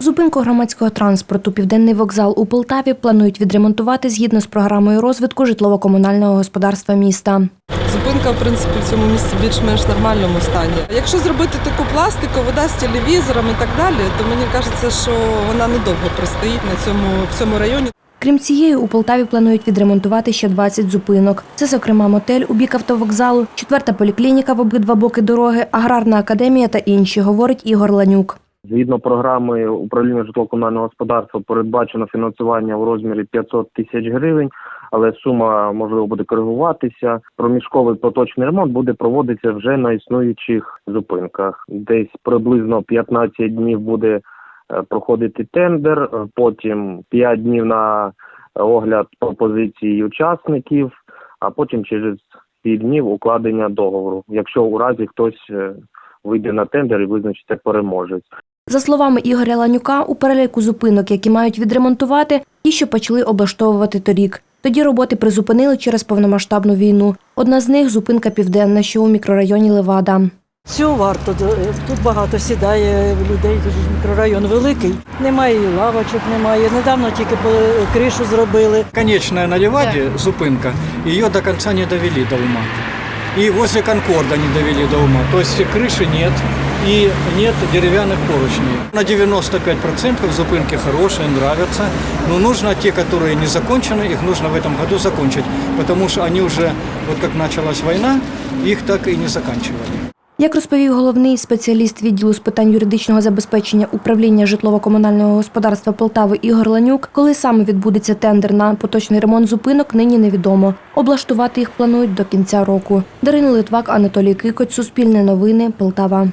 Зупинку громадського транспорту Південний вокзал у Полтаві планують відремонтувати згідно з програмою розвитку житлово-комунального господарства міста. Зупинка, в принципі, в цьому місці більш-менш нормальному стані. Якщо зробити таку пластикову, да, з телевізором і так далі, то мені кажеться, що вона недовго простоїть на цьому в цьому районі. Крім цієї, у Полтаві планують відремонтувати ще 20 зупинок. Це, зокрема, мотель у бік автовокзалу, четверта поліклініка в обидва боки дороги, аграрна академія та інші, говорить Ігор Ланюк. Згідно програми управління житлово-комунального господарства передбачено фінансування в розмірі 500 тисяч гривень, але сума можливо буде коригуватися. Проміжковий поточний ремонт буде проводитися вже на існуючих зупинках. Десь приблизно 15 днів буде е, проходити тендер, потім 5 днів на огляд пропозицій учасників, а потім через 7 днів укладення договору, якщо у разі хтось е, вийде на тендер і визначиться переможець. За словами Ігоря Ланюка, у переліку зупинок, які мають відремонтувати, ті, що почали облаштовувати торік. Тоді роботи призупинили через повномасштабну війну. Одна з них зупинка Південна, що у мікрорайоні Левада. Цього варто. Тут багато сідає людей, мікрорайон великий. Немає і лавочок, немає. Недавно тільки по- кришу зробили. Конечная на Леваде, зупинка, ее до конца не довели до ума И возле Конкорда не довели до ума. То есть крыши нет и нет деревянных поручней. На 95% зупинки хорошие, нравятся. Но нужно те, которые не закончены, их нужно в этом году закончить. Потому что они уже, вот как началась война, их так и не заканчивали. Як розповів головний спеціаліст відділу з питань юридичного забезпечення управління житлово-комунального господарства Полтави Ігор Ланюк, коли саме відбудеться тендер на поточний ремонт зупинок, нині невідомо. Облаштувати їх планують до кінця року. Дарина Литвак, Анатолій Кикоць, Суспільне новини, Полтава.